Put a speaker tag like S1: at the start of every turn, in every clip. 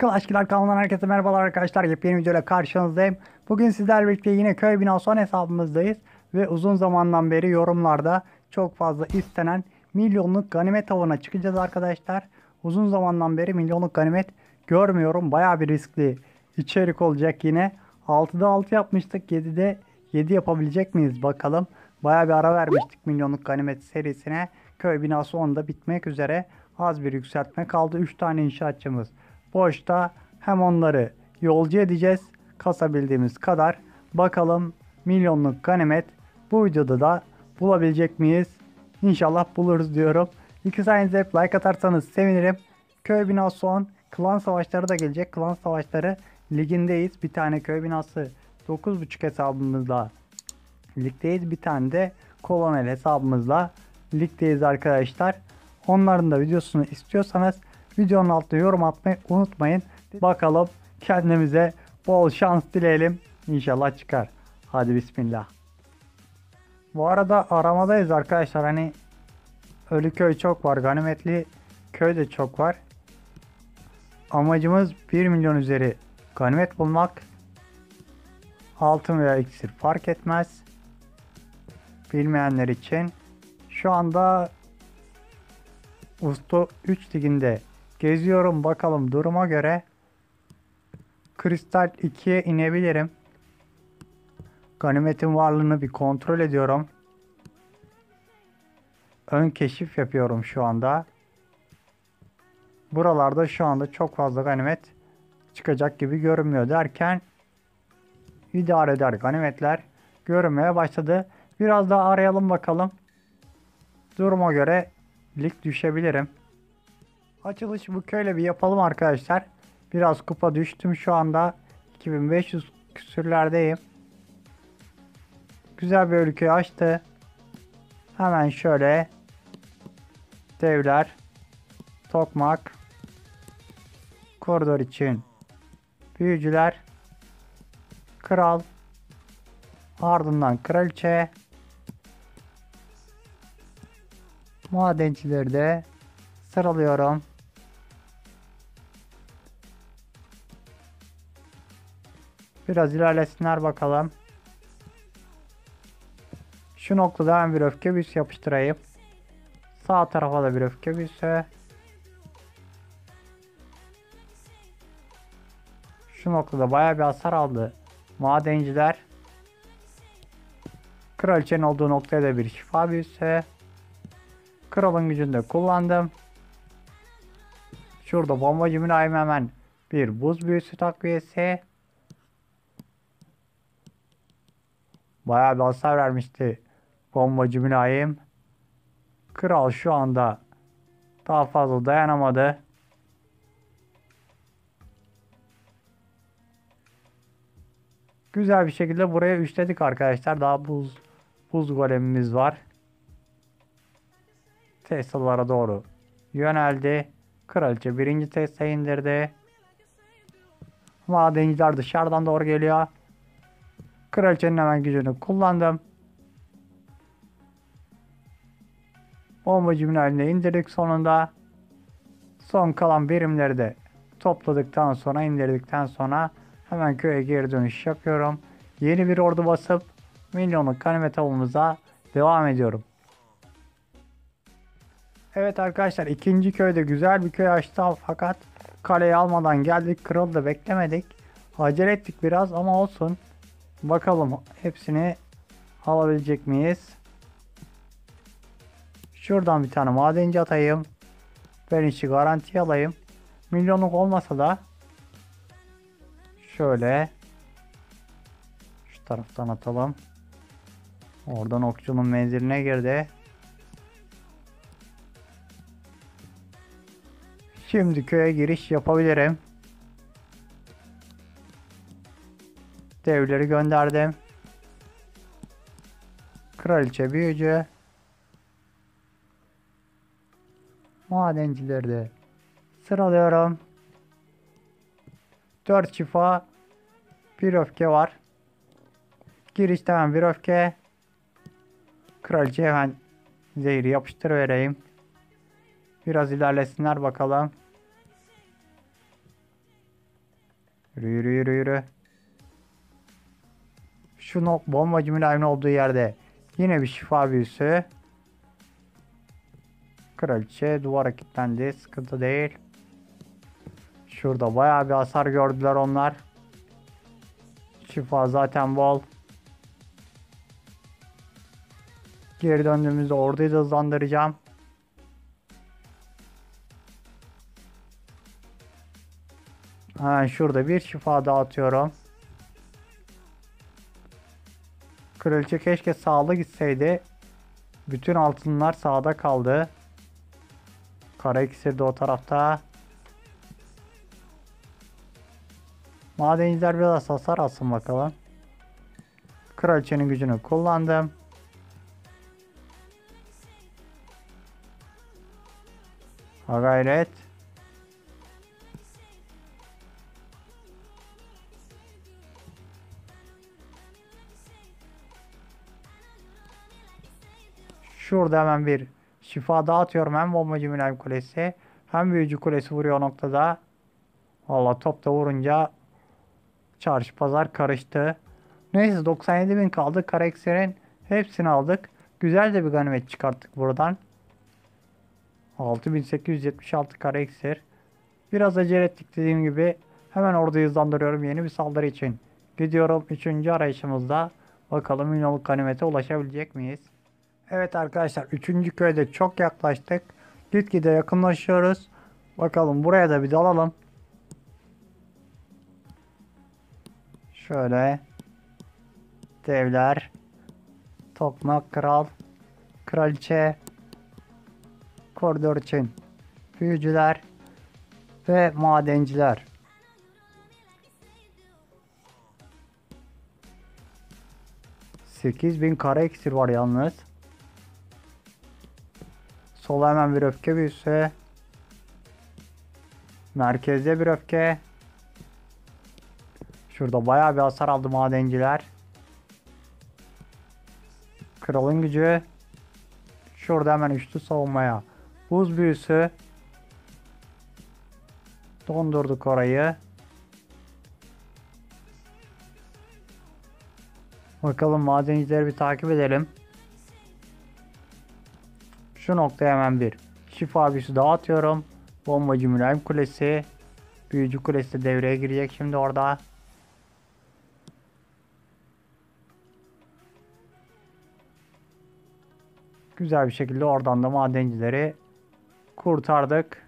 S1: Clashkiler kanalından herkese merhabalar arkadaşlar. Yepyeni videoyla karşınızdayım. Bugün sizlerle birlikte yine köy binası hesabımızdayız. Ve uzun zamandan beri yorumlarda çok fazla istenen milyonluk ganimet avına çıkacağız arkadaşlar. Uzun zamandan beri milyonluk ganimet görmüyorum. Baya bir riskli içerik olacak yine. 6'da 6 yapmıştık. 7'de 7 yapabilecek miyiz bakalım. Baya bir ara vermiştik milyonluk ganimet serisine. Köy binası 10'da bitmek üzere. Az bir yükseltme kaldı. 3 tane inşaatçımız boşta. Hem onları yolcu edeceğiz. Kasabildiğimiz kadar. Bakalım milyonluk ganimet bu videoda da bulabilecek miyiz? İnşallah buluruz diyorum. İki sayenize hep like atarsanız sevinirim. Köy binası 10. Klan savaşları da gelecek. Klan savaşları ligindeyiz. Bir tane köy binası 9.5 hesabımızla ligdeyiz. Bir tane de kolonel hesabımızla ligdeyiz arkadaşlar. Onların da videosunu istiyorsanız videonun altına yorum atmayı unutmayın. Bakalım kendimize bol şans dileyelim. İnşallah çıkar. Hadi bismillah. Bu arada aramadayız arkadaşlar. Hani ölü köy çok var. Ganimetli köy de çok var. Amacımız 1 milyon üzeri ganimet bulmak. Altın veya iksir fark etmez. Bilmeyenler için. Şu anda Usto 3 liginde geziyorum. Bakalım duruma göre Kristal 2'ye inebilirim. Ganimetin varlığını bir kontrol ediyorum. Ön keşif yapıyorum şu anda. Buralarda şu anda çok fazla ganimet çıkacak gibi görünmüyor derken idare eder ganimetler görünmeye başladı. Biraz daha arayalım bakalım. Duruma göre lig düşebilirim. Açılış bu köyle bir yapalım arkadaşlar. Biraz kupa düştüm şu anda. 2500 küsürlerdeyim. Güzel bir ülke açtı. Hemen şöyle devler, tokmak, koridor için büyücüler, kral, ardından kraliçe, madencileri de sıralıyorum. Biraz ilerlesinler bakalım. Şu noktada ben bir öfke büyüsü yapıştırayım. Sağ tarafa da bir öfke büyüsü. Şu noktada baya bir hasar aldı. Madenciler. Kraliçenin olduğu noktaya da bir şifa büyüsü. Kralın gücünü de kullandım. Şurada bombacı mülayim hemen bir buz büyüsü takviyesi. Bayağı bir hasar vermişti bombacı mülayim. Kral şu anda daha fazla dayanamadı. Güzel bir şekilde buraya üçledik arkadaşlar. Daha buz buz golemimiz var. Tesla'lara doğru yöneldi. Kraliçe birinci Tesla indirdi. Madenciler dışarıdan doğru geliyor. Kraliçenin hemen gücünü kullandım. Bombacı haline indirdik sonunda. Son kalan birimleri de topladıktan sonra indirdikten sonra hemen köye geri dönüş yapıyorum. Yeni bir ordu basıp milyonluk ganimet avımıza devam ediyorum. Evet arkadaşlar ikinci köyde güzel bir köy açtı fakat kaleyi almadan geldik. Kralı da beklemedik. Acele ettik biraz ama olsun. Bakalım hepsini alabilecek miyiz? Şuradan bir tane madenci atayım. Ben işi garanti alayım. Milyonluk olmasa da şöyle şu taraftan atalım. Oradan okçunun menziline girdi. Şimdi köye giriş yapabilirim. Devleri gönderdim. Kraliçe büyücü. Madencileri de sıralıyorum. 4 şifa. Bir öfke var. Girişte hemen bir öfke. Kraliçe hemen zehri yapıştır vereyim. Biraz ilerlesinler bakalım. Yürü yürü yürü yürü. Şu bombacı mülayimin olduğu yerde yine bir şifa büyüsü. Kraliçe duvara kilitlendi. Sıkıntı değil. Şurada bayağı bir hasar gördüler onlar. Şifa zaten bol. Geri döndüğümüzde orduyu da hızlandıracağım. Hemen şurada bir şifa dağıtıyorum. Kraliçe keşke sağlı gitseydi. Bütün altınlar sağda kaldı. Kara iksir de o tarafta. Madenciler biraz hasar alsın bakalım. Kraliçenin gücünü kullandım. Ha gayret. Şurada hemen bir şifa dağıtıyorum. Hem bombacı mülayim kulesi hem büyücü kulesi vuruyor noktada. Valla top da vurunca çarşı pazar karıştı. Neyse 97 bin kaldı. Karakserin hepsini aldık. Güzel de bir ganimet çıkarttık buradan. 6876 kare iksir. Biraz acele ettik dediğim gibi. Hemen orada hızlandırıyorum yeni bir saldırı için. Gidiyorum 3. arayışımızda. Bakalım milyonluk ganimete ulaşabilecek miyiz? Evet arkadaşlar 3. köyde çok yaklaştık. Gitgide yakınlaşıyoruz. Bakalım buraya da bir dalalım. Şöyle. Devler. Tokmak kral. Kraliçe. Koridor için. Büyücüler. Ve madenciler. Bin kara iksir var yalnız. Sola hemen bir öfke büyüsü. Merkezde bir öfke. Şurada bayağı bir hasar aldı madenciler. Kralın gücü. Şurada hemen üçlü savunmaya. Buz büyüsü. Dondurduk orayı. Bakalım madencileri bir takip edelim. Şu noktaya hemen bir şifa büyüsü dağıtıyorum. Bombacı mülayim kulesi. Büyücü kulesi de devreye girecek şimdi orada. Güzel bir şekilde oradan da madencileri kurtardık.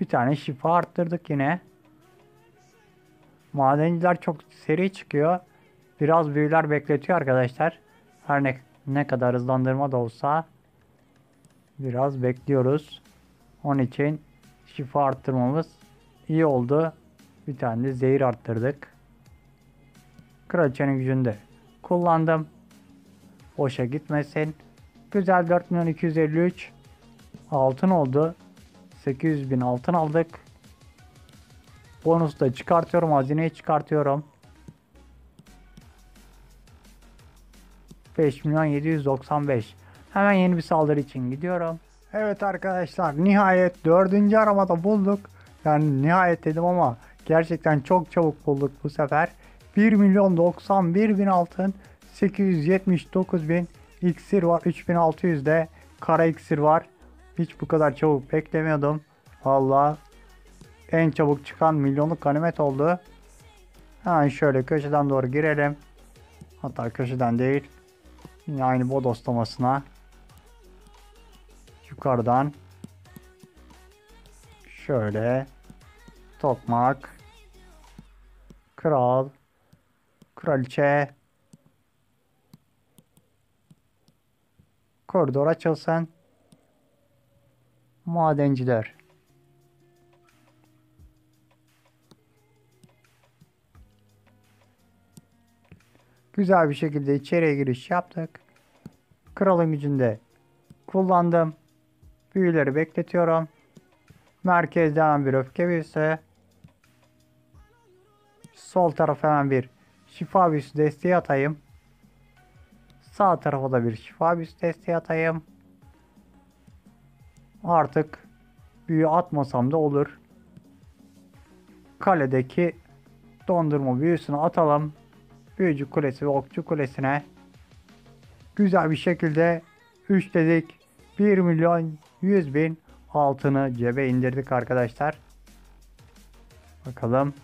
S1: Bir tane şifa arttırdık yine. Madenciler çok seri çıkıyor. Biraz büyüler bekletiyor arkadaşlar. Her ne, ne kadar hızlandırma da olsa biraz bekliyoruz. Onun için şifa arttırmamız iyi oldu. Bir tane de zehir arttırdık. Kraliçenin gücünde kullandım. Boşa gitmesin. Güzel 4253 altın oldu. 800 bin altın aldık. Bonus da çıkartıyorum. Hazineyi çıkartıyorum. 5 milyon 795. Hemen yeni bir saldırı için gidiyorum. Evet arkadaşlar nihayet dördüncü aramada bulduk. Yani nihayet dedim ama gerçekten çok çabuk bulduk bu sefer. 1 milyon 91 bin altın 879 bin iksir var 3600 de kara iksir var. Hiç bu kadar çabuk beklemiyordum. Valla en çabuk çıkan milyonluk ganimet oldu. Hemen şöyle köşeden doğru girelim. Hatta köşeden değil. Yine aynı bodoslamasına. Yukarıdan. Şöyle. Tokmak. Kral. Kraliçe. Koridor açılsın. Madenciler. Güzel bir şekilde içeriye giriş yaptık. Kralın gücünde kullandım. Büyüleri bekletiyorum. Merkezde hemen bir öfke büyüsü. Sol tarafa hemen bir şifa büyüsü desteği atayım. Sağ tarafa da bir şifa büyüsü desteği atayım. Artık büyü atmasam da olur. kaledeki dondurma büyüsünü atalım. Büyücü kulesi ve okçu kulesine güzel bir şekilde 3 dedik 1 milyon 100 bin altını cebe indirdik arkadaşlar. Bakalım.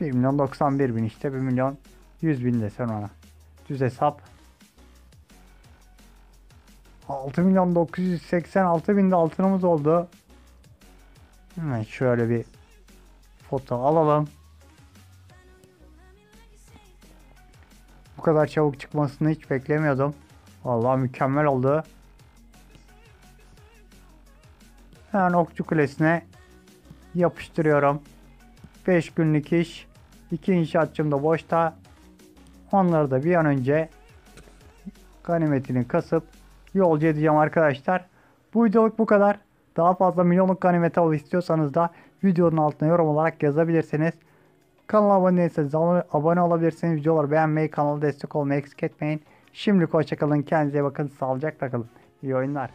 S1: 1 milyon 91 bin işte 1 milyon 100 bin desen ona. Düz hesap. 6 milyon 986 bin de altınımız oldu. Hemen şöyle bir foto alalım. Bu kadar çabuk çıkmasını hiç beklemiyordum. Vallahi mükemmel oldu. Hemen okçu kulesine yapıştırıyorum. 5 günlük iş. 2 inşaatçım da boşta. Onları da bir an önce ganimetini kasıp yolcu edeceğim arkadaşlar. Bu videoluk bu kadar. Daha fazla milyonluk ganimet av istiyorsanız da videonun altına yorum olarak yazabilirsiniz. Kanala abone değilseniz abone- olabilirsiniz. Videoları beğenmeyi, kanala destek olmayı eksik etmeyin. Şimdilik hoşçakalın. Kendinize bakın. Sağlıcakla kalın. İyi oyunlar.